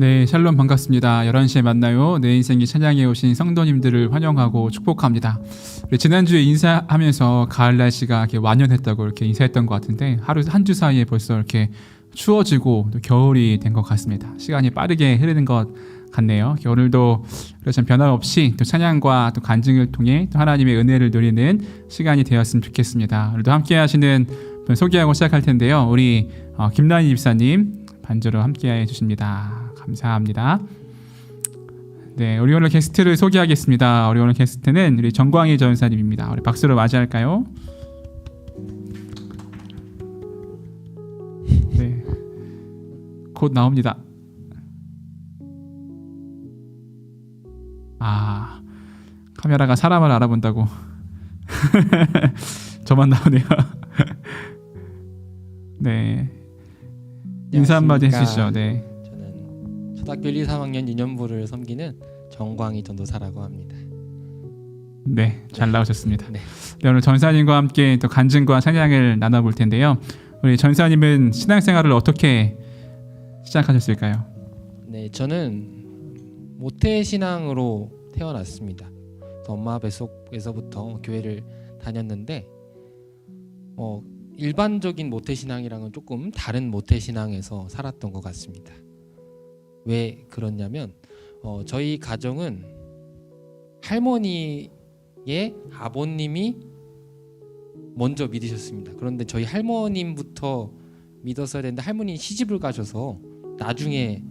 네, 샬롬 반갑습니다. 11시에 만나요. 내 인생이 찬양해 오신 성도님들을 환영하고 축복합니다. 지난주에 인사하면서 가을 날씨가 이렇게 완연했다고 이렇게 인사했던 것 같은데 하루 한 주 사이에 벌써 이렇게 추워지고 또 겨울이 된 것 같습니다. 시간이 빠르게 흐르는 것 같네요. 오늘도 그렇죠 변함없이 또 찬양과 또 간증을 통해 또 하나님의 은혜를 누리는 시간이 되었으면 좋겠습니다. 오늘도 함께 하시는 분 소개하고 시작할 텐데요. 우리 어, 김란희 집사님 반주로 함께 해 주십니다. 감사합니다. 네, 우리 오늘 게스트를 소개하겠습니다. 우리 오늘 게스트는 우리 정광희 전사님입니다. 우리 박수로 맞이할까요? 네, 곧 나옵니다. 아, 카메라가 사람을 알아본다고. 저만 나오네요. 네, 인사 한마디. 해주시죠. 네, 초등학교 1, 2, 3학년 유년부를 섬기는 정광희 전도사라고 합니다. 네, 잘 나오셨습니다. 네. 네, 오늘 전사님과 함께 또 간증과 찬양을 나눠볼 텐데요. 우리 전사님은 신앙생활을 어떻게 시작하셨을까요? 네, 저는 모태 신앙으로 태어났습니다. 엄마 뱃속에서부터 교회를 다녔는데 어, 일반적인 모태 신앙이랑은 조금 다른 모태 신앙에서 살았던 것 같습니다. 왜 그렇냐면 어, 저희 가정은 할머니의 아버님이 먼저 믿으셨습니다. 그런데 저희 할머님부터 믿었어야 되는데 할머니 시집을 가셔서 나중에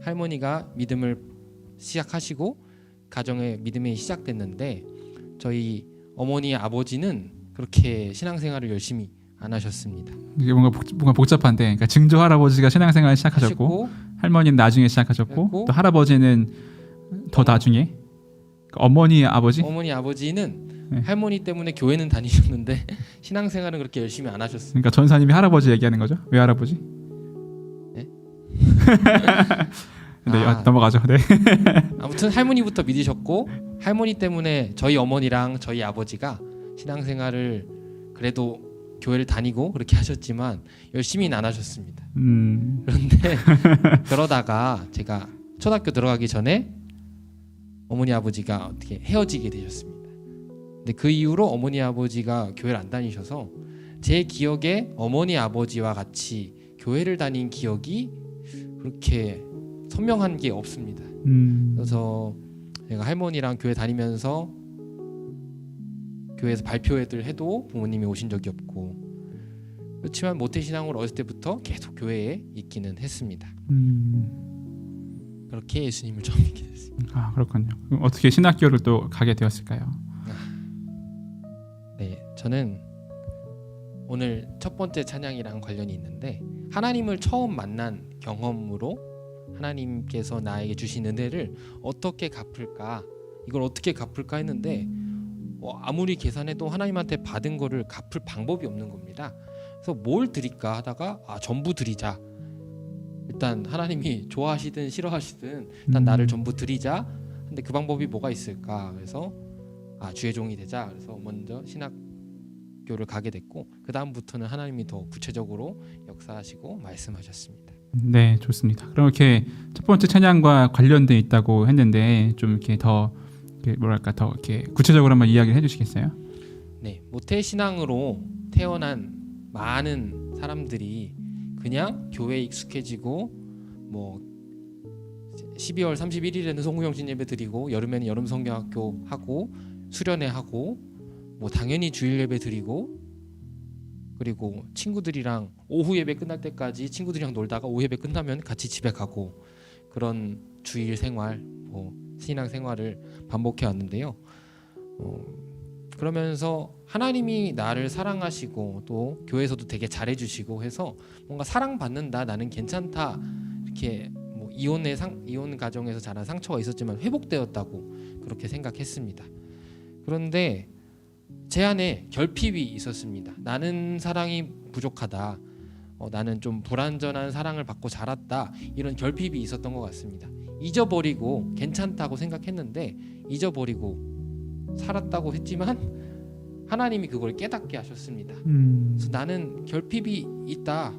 할머니가 믿음을 시작하시고 가정의 믿음이 시작됐는데 저희 어머니 아버지는 그렇게 신앙생활을 열심히 안 하셨습니다. 이게 뭔가 복, 뭔가 복잡한데, 그러니까 증조 할아버지가 신앙생활 시작하셨고, 하시고 할머니는 나중에 시작하셨고, 그리고 또 할아버지는 더 나중에, 그러니까 어머니 아버지. 어머니 아버지는 네. 할머니 때문에 교회는 다니셨는데 신앙생활은 그렇게 열심히 안 하셨습니다. 그러니까 전사님이 할아버지 얘기하는 거죠? 왜 할아버지? 네? 네, 아. 넘어가죠. 네. 아무튼 할머니부터 믿으셨고 할머니 때문에 저희 어머니랑 저희 아버지가 신앙생활을 그래도 교회를 다니고 그렇게 하셨지만 열심히는 안 하셨습니다. 음, 그런데 그러다가 제가 초등학교 들어가기 전에 어머니 아버지가 어떻게 헤어지게 되셨습니다. 근데 그 이후로 어머니 아버지가 교회를 안 다니셔서 제 기억에 어머니 아버지와 같이 교회를 다닌 기억이 그렇게 선명한 게 없습니다. 음, 그래서 제가 할머니랑 교회 다니면서 교회에서 발표회들 해도 부모님이 오신 적이 없고 그렇지만 모태신앙으로 어렸을 때부터 계속 교회에 있기는 했습니다. 음, 그렇게 예수님을 처음 믿게 됐습니다. 아 그렇군요. 어떻게 신학교를 또 가게 되었을까요? 네, 저는 오늘 첫 번째 찬양이랑 관련이 있는데 하나님을 처음 만난 경험으로 하나님께서 나에게 주신 은혜를 어떻게 갚을까 이걸 어떻게 갚을까 했는데 어, 아무리 계산해도 하나님한테 받은 거를 갚을 방법이 없는 겁니다. 그래서 뭘 드릴까 하다가 아 전부 드리자. 일단 하나님이 좋아하시든 싫어하시든 일단 음. 나를 전부 드리자. 근데 그 방법이 뭐가 있을까? 그래서 아 주의 종이 되자. 그래서 먼저 신학 교를 가게 됐고 그 다음부터는 하나님이 더 구체적으로 역사하시고 말씀하셨습니다. 네, 좋습니다. 그럼 이렇게 첫 번째 찬양과 관련돼 있다고 했는데 좀 이렇게 더 뭐랄까 더 이렇게 구체적으로 한번 이야기를 해주시겠어요? 네, 모태 신앙으로 태어난 많은 사람들이 그냥 교회에 익숙해지고 뭐 12월 31일에는 송구영신 예배 드리고 여름에는 여름 성경학교 하고 수련회 하고 뭐 당연히 주일 예배 드리고 그리고 친구들이랑 오후 예배 끝날 때까지 친구들이랑 놀다가 오후 예배 끝나면 같이 집에 가고 그런 주일 생활 뭐 신앙 생활을 반복해 왔는데요. 어, 그러면서 하나님이 나를 사랑하시고 또 교회에서도 되게 잘해주시고 해서 뭔가 사랑받는다 나는 괜찮다 이렇게 뭐 이혼의 상 이혼 가정에서 자란 상처가 있었지만 회복되었다고 그렇게 생각했습니다. 그런데 제 안에 결핍이 있었습니다. 나는 사랑이 부족하다. 어, 나는 좀 불완전한 사랑을 받고 자랐다. 이런 결핍이 있었던 것 같습니다. 잊어버리고 괜찮다고 생각했는데 잊어버리고 살았다고 했지만 하나님이 그걸 깨닫게 하셨습니다. 음, 그래서 나는 결핍이 있다.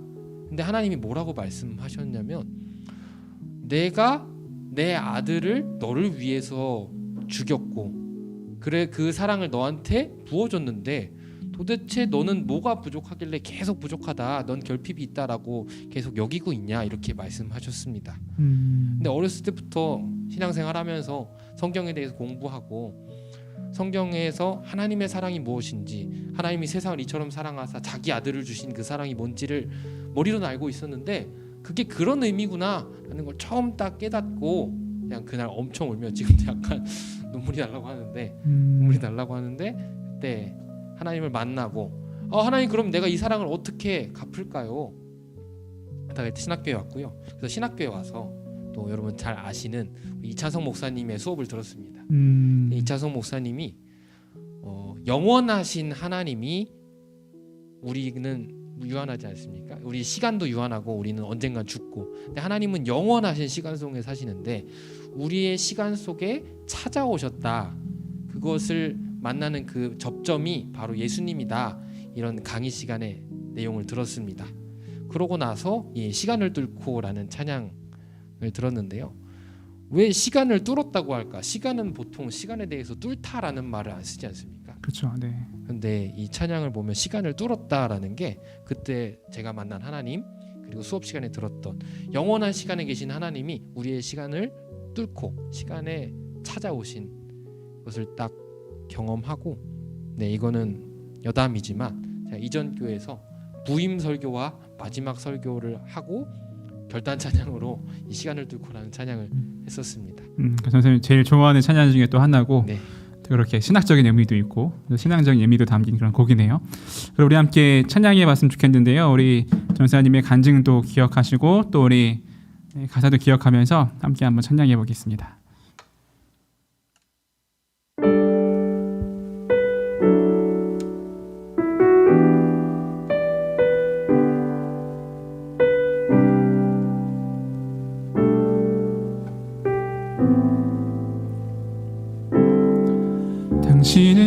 근데 하나님이 뭐라고 말씀하셨냐면 내가 내 아들을 너를 위해서 죽였고 그래 그 사랑을 너한테 부어줬는데 도대체 너는 뭐가 부족하길래 계속 부족하다. 넌 결핍이 있다라고 계속 여기고 있냐 이렇게 말씀하셨습니다. 음, 근데 어렸을 때부터 신앙생활하면서 성경에 대해서 공부하고 성경에서 하나님의 사랑이 무엇인지 하나님이 세상을 이처럼 사랑하사 자기 아들을 주신 그 사랑이 뭔지를 머리로는 알고 있었는데 그게 그런 의미구나라는 걸 처음 딱 깨닫고 그냥 그날 엄청 울며 지금도 약간 눈물이 나려고 하는데 음, 눈물이 날라고 하는데 그때 하나님을 만나고 어, 하나님 그럼 내가 이 사랑을 어떻게 갚을까요? 그때 신학교에 왔고요. 그래서 신학교에 와서 또 여러분 잘 아시는 이차성 목사님의 수업을 들었습니다. 음, 이차성 목사님이 어, 영원하신 하나님이 우리는 유한하지 않습니까? 우리 시간도 유한하고 우리는 언젠간 죽고. 근데 하나님은 영원하신 시간 속에 사시는데 우리의 시간 속에 찾아오셨다. 그것을 만나는 그 접점이 바로 예수님이다. 이런 강의 시간에 내용을 들었습니다. 그러고 나서 이 시간을 뚫고라는 찬양을 들었는데요. 왜 시간을 뚫었다고 할까? 시간은 보통 시간에 대해서 뚫다라는 말을 안 쓰지 않습니까? 그렇죠. 네. 근데 이 찬양을 보면 시간을 뚫었다라는 게 그때 제가 만난 하나님 그리고 수업 시간에 들었던 영원한 시간에 계신 하나님이 우리의 시간을 뚫고 시간에 찾아오신 것을 딱 경험하고 네 이거는 여담이지만 제가 이전 교회에서 부임 설교와 마지막 설교를 하고 결단 찬양으로 이 시간을 뚫고 라는 찬양을 했었습니다. 음, 그 선생님 제일 좋아하는 찬양 중에 또 하나고 네. 또 그렇게 신학적인 의미도 있고 또 신앙적인 의미도 담긴 그런 곡이네요. 그럼 우리 함께 찬양해 봤으면 좋겠는데요. 우리 전사님의 간증도 기억하시고 또 우리 가사도 기억하면서 함께 한번 찬양해 보겠습니다.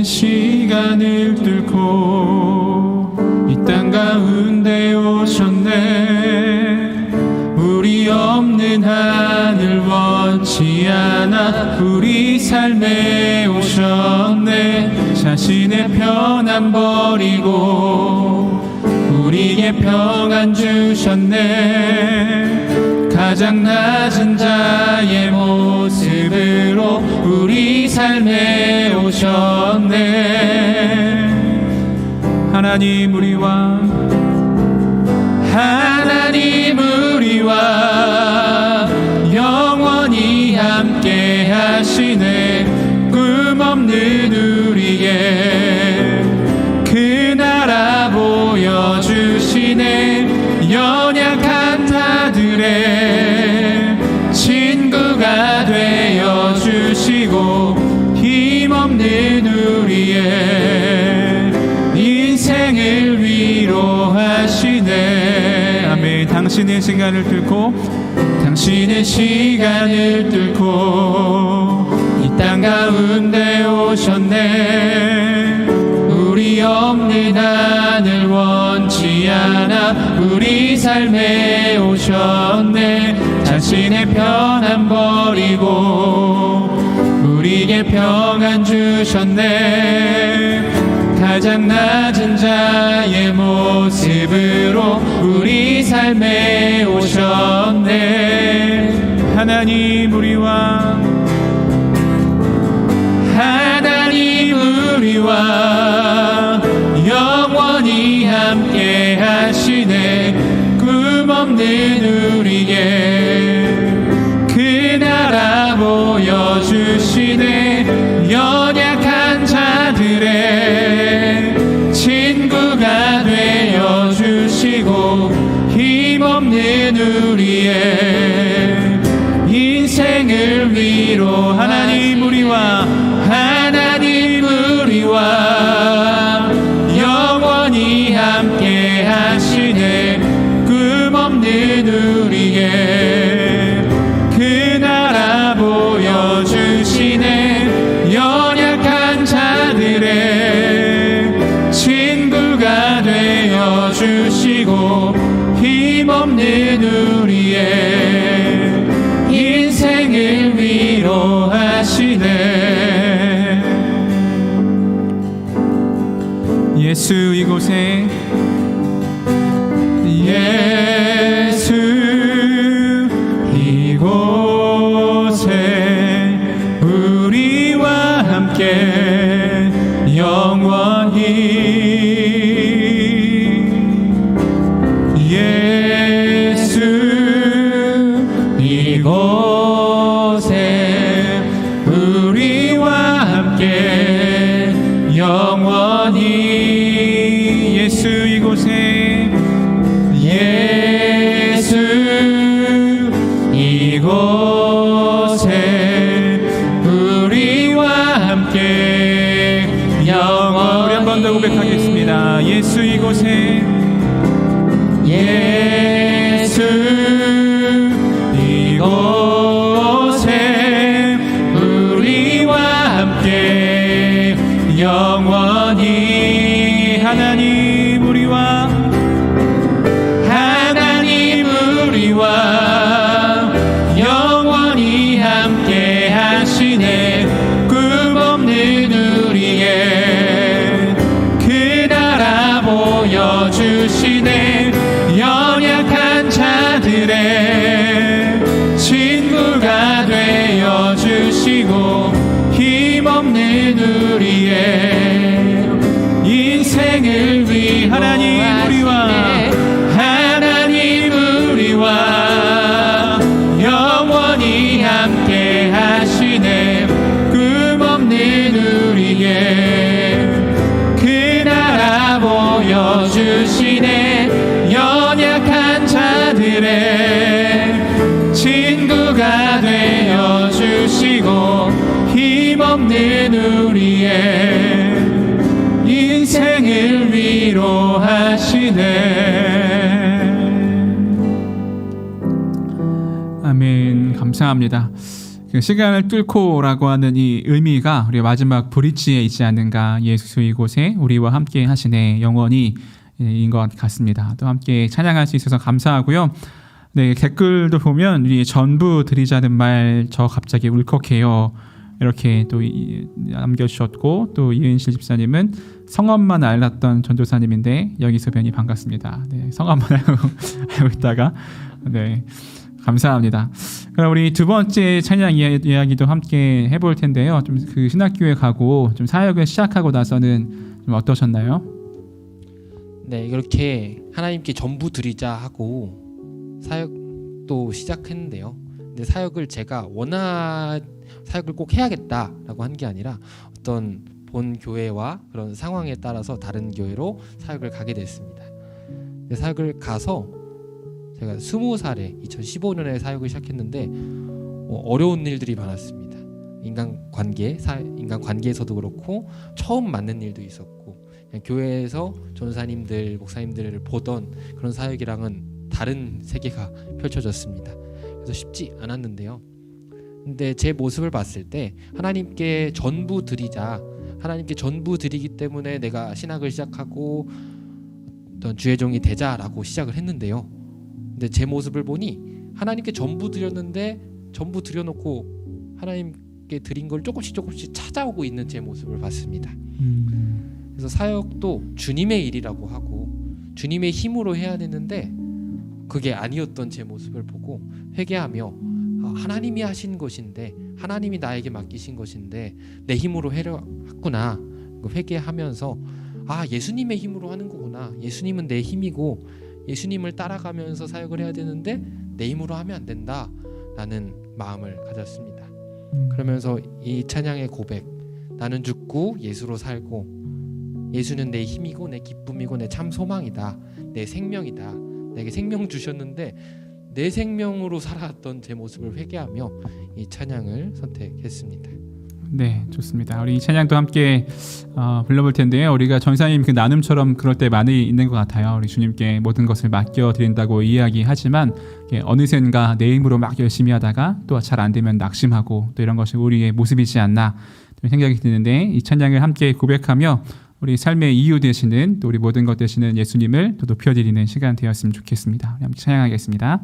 시간을 뚫고 이 땅 가운데 오셨네. 우리 없는 하늘 원치 않아 우리 삶에 오셨네. 자신의 편안 버리고 우리에게 평안 주셨네 가장 낮은 자의 모습으로 우리 삶에 오셨네. 하나님 우리와 하나님 우리와 영원히 함께 하시네. 꿈 없는 우리에 당신의 시간을 뚫고 당신의 시간을 뚫고 이 땅 가운데 오셨네. 우리 없는 하늘 원치 않아 우리 삶에 오셨네. 자신의 편안 버리고 우리에게 평안 주셨네 가장 낮은 자의 모습으로 우리 삶에 오셨네. 하나님 우리와 하나님 우리와 영원히 함께 하시네. 꿈 없는 우리에 우리의 인생을 위로 하나님 우리와 우 위로하시네. 아멘. 감사합니다. 그 시간을 뚫고라고 하는 이 의미가 우리 마지막 브릿지에 있지 않는가 예수 이곳에 우리와 함께 하시네 영원히 인 것 같습니다. 또 함께 찬양할 수 있어서 감사하고요. 네 댓글도 보면 우리 전부 드리자는 말 저 갑자기 울컥해요. 이렇게 또 이- 남겨주셨고 또 이은실 집사님은 성함만 알았던 전도사님인데 여기서 뵈니 반갑습니다. 네, 성함만 알고, 알고 있다가 네 감사합니다. 그럼 우리 두 번째 찬양 이야- 이야기도 함께 해볼 텐데요. 좀 그 신학교에 가고 좀 사역을 시작하고 나서는 좀 어떠셨나요? 네, 이렇게 하나님께 전부 드리자 하고 사역도 시작했는데요. 근데 사역을 제가 원하 사역을 꼭 해야겠다라고 한 게 아니라 어떤 본 교회와 그런 상황에 따라서 다른 교회로 사역을 가게 됐습니다. 사역을 가서 제가 스무 살에 2015년에 사역을 시작했는데 어, 어려운 일들이 많았습니다. 인간 관계, 사, 인간 관계에서도 그렇고 처음 맞는 일도 있었고 교회에서 전사님들, 목사님들을 보던 그런 사역이랑은 다른 세계가 펼쳐졌습니다. 그래서 쉽지 않았는데요. 근데 제 모습을 봤을 때 하나님께 전부 드리자. 하나님께 전부 드리기 때문에 내가 신학을 시작하고 어떤 주의 종이 되자라고 시작을 했는데요. 근데 제 모습을 보니 하나님께 전부 드렸는데 전부 드려놓고 하나님께 드린 걸 조금씩 조금씩 찾아오고 있는 제 모습을 봤습니다. 그래서 사역도 주님의 일이라고 하고 주님의 힘으로 해야 되는데 그게 아니었던 제 모습을 보고 회개하며 아, 하나님이 하신 것인데 하나님이 나에게 맡기신 것인데 내 힘으로 해려 했구나. 그 회개하면서 아 예수님의 힘으로 하는 거구나. 예수님은 내 힘이고 예수님을 따라가면서 사역을 해야 되는데 내 힘으로 하면 안 된다 라는 마음을 가졌습니다. 그러면서 이 찬양의 고백 나는 죽고 예수로 살고 예수는 내 힘이고 내 기쁨이고 내 참 소망이다. 내 생명이다. 내게 생명 주셨는데 내 생명으로 살아왔던 제 모습을 회개하며 이 찬양을 선택했습니다. 네, 좋습니다. 우리 이 찬양도 함께 어, 불러볼 텐데요. 우리가 전사님 그 나눔처럼 그럴 때 많이 있는 것 같아요. 우리 주님께 모든 것을 맡겨 드린다고 이야기하지만 이게 어느샌가 내 힘으로 막 열심히 하다가 또 잘 안 되면 낙심하고 또 이런 것이 우리의 모습이지 않나 좀 생각이 드는데 이 찬양을 함께 고백하며 우리 삶의 이유 되시는 또 우리 모든 것 되시는 예수님을 또 높여드리는 시간 되었으면 좋겠습니다. 함께 찬양하겠습니다.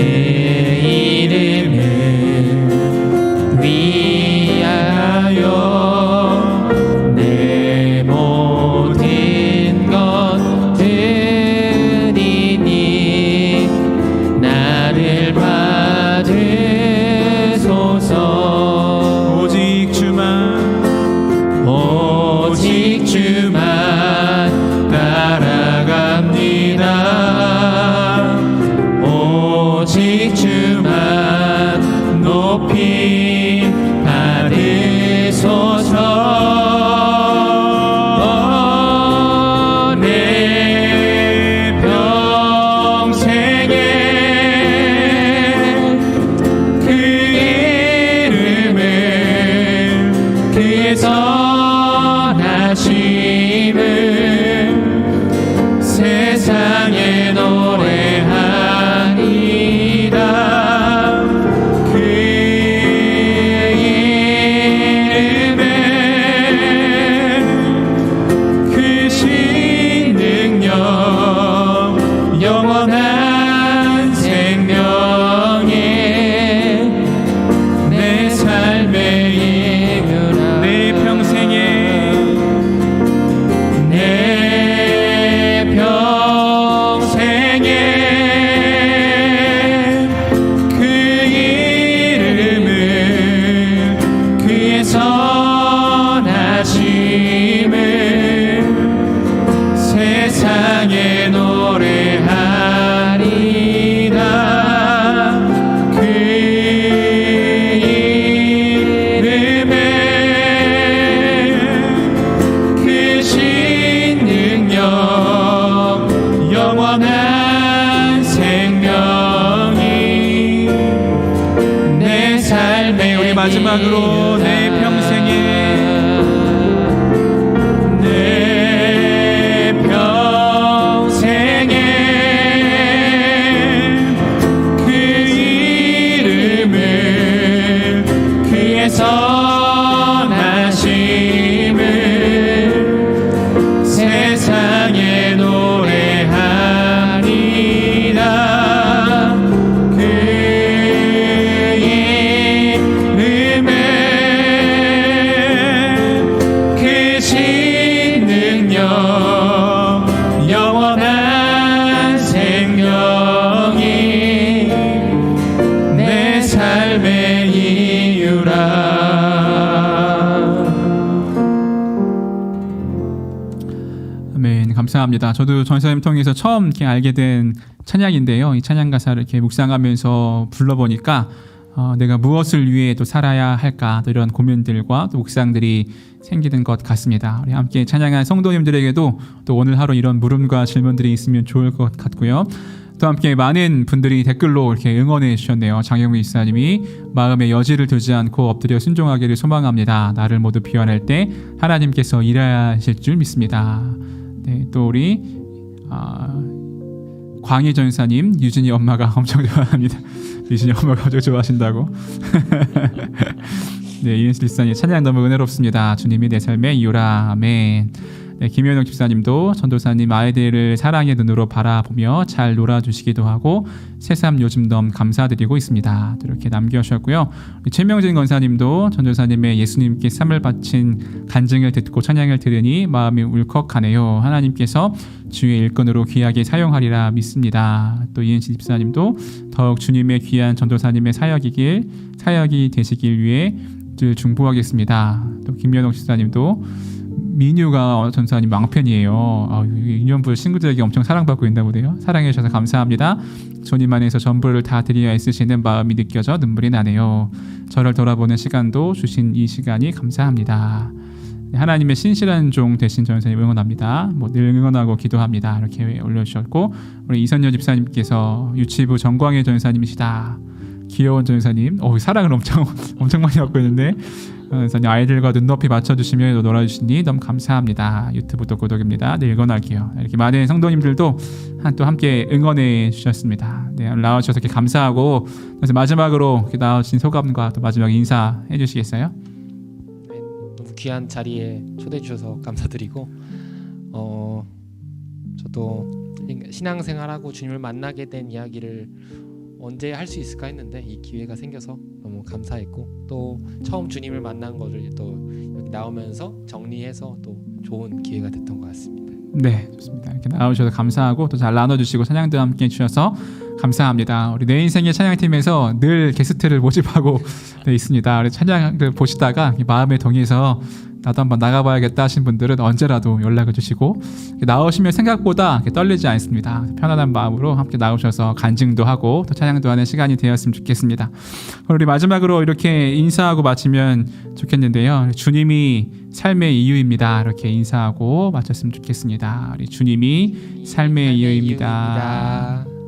그 우 감사합니다. 저도 전사님 통해서 처음 이렇게 알게 된 찬양인데요. 이 찬양 가사를 이렇게 묵상하면서 불러보니까 어, 내가 무엇을 위해 또 살아야 할까 또 이런 고민들과 또 묵상들이 생기는 것 같습니다. 우리 함께 찬양한 성도님들에게도 또 오늘 하루 이런 물음과 질문들이 있으면 좋을 것 같고요. 또 함께 많은 분들이 댓글로 이렇게 응원해 주셨네요. 장영미 이사님이 마음의 여지를 두지 않고 엎드려 순종하기를 소망합니다. 나를 모두 비워낼 때 하나님께서 일하실 줄 믿습니다. 네, 또 우리 아, 광희 전사님 유진이 엄마가 엄청 좋아합니다. 유진이 엄마가 엄청 좋아하신다고. 네, 이은실 집사님 찬양 너무 은혜롭습니다. 주님이 내 삶의 이유라. 아멘. 네, 김현영 집사님도 전도사님 아이들을 사랑의 눈으로 바라보며 잘 놀아주시기도 하고 새삼 요즘 너무 감사드리고 있습니다. 또 이렇게 남겨주셨고요. 최명진 권사님도 전도사님의 예수님께 삶을 바친 간증을 듣고 찬양을 들으니 마음이 울컥하네요. 하나님께서 주의 일꾼으로 귀하게 사용하리라 믿습니다. 또 이은시 집사님도 더욱 주님의 귀한 전도사님의 사역이길 사역이 되시길 위해 늘 중보하겠습니다. 또 김연옥 집사님도 민유가 전사님 왕팬이에요. 아, 인연부 친구들에게 엄청 사랑받고 있나 보네요. 사랑해 주셔서 감사합니다. 주님 안에서 전부를 다 드리려 애쓰시는 마음이 느껴져 눈물이 나네요. 저를 돌아보는 시간도 주신 이 시간이 감사합니다. 네, 하나님의 신실한 종 되신 전사님 응원합니다. 뭐늘 응원하고 기도합니다. 이렇게 올려주셨고 우리 이선녀 집사님께서 유치부 정광의 전사님이시다. 귀여운 전사님, 오 사랑을 엄청 엄청 많이 받고 있는데 전사님 아이들과 눈높이 맞춰주시며 놀아주시니 너무 감사합니다. 유튜브도 구독입니다. 네 응원할게요. 이렇게 많은 성도님들도 한- 또 함께 응원해 주셨습니다. 네 나와주셔서 이렇게 감사하고 그래서 마지막으로 이렇게 나와주신 소감과 또 마지막 인사해 주시겠어요? 네, 너무 귀한 자리에 초대해 주셔서 감사드리고 어 저도 신앙생활하고 주님을 만나게 된 이야기를 언제 할 수 있을까 했는데 이 기회가 생겨서 너무 감사했고 또 처음 주님을 만난 거를 또 여기 나오면서 정리해서 또 좋은 기회가 됐던 것 같습니다. 네, 좋습니다. 이렇게 나와주셔서 감사하고 또 잘 나눠주시고 찬양도 함께 해주셔서 감사합니다. 우리 내 인생의 찬양팀에서 늘 게스트를 모집하고 네, 있습니다. 우리 찬양을 보시다가 마음에 동해서 나도 한번 나가봐야겠다 하신 분들은 언제라도 연락을 주시고 나오시면 생각보다 떨리지 않습니다. 편안한 마음으로 함께 나오셔서 간증도 하고 또 찬양도 하는 시간이 되었으면 좋겠습니다. 우리 마지막으로 이렇게 인사하고 마치면 좋겠는데요. 주님이 삶의 이유입니다. 이렇게 인사하고 마쳤으면 좋겠습니다. 우리 주님이 삶의 이유입니다. 진리가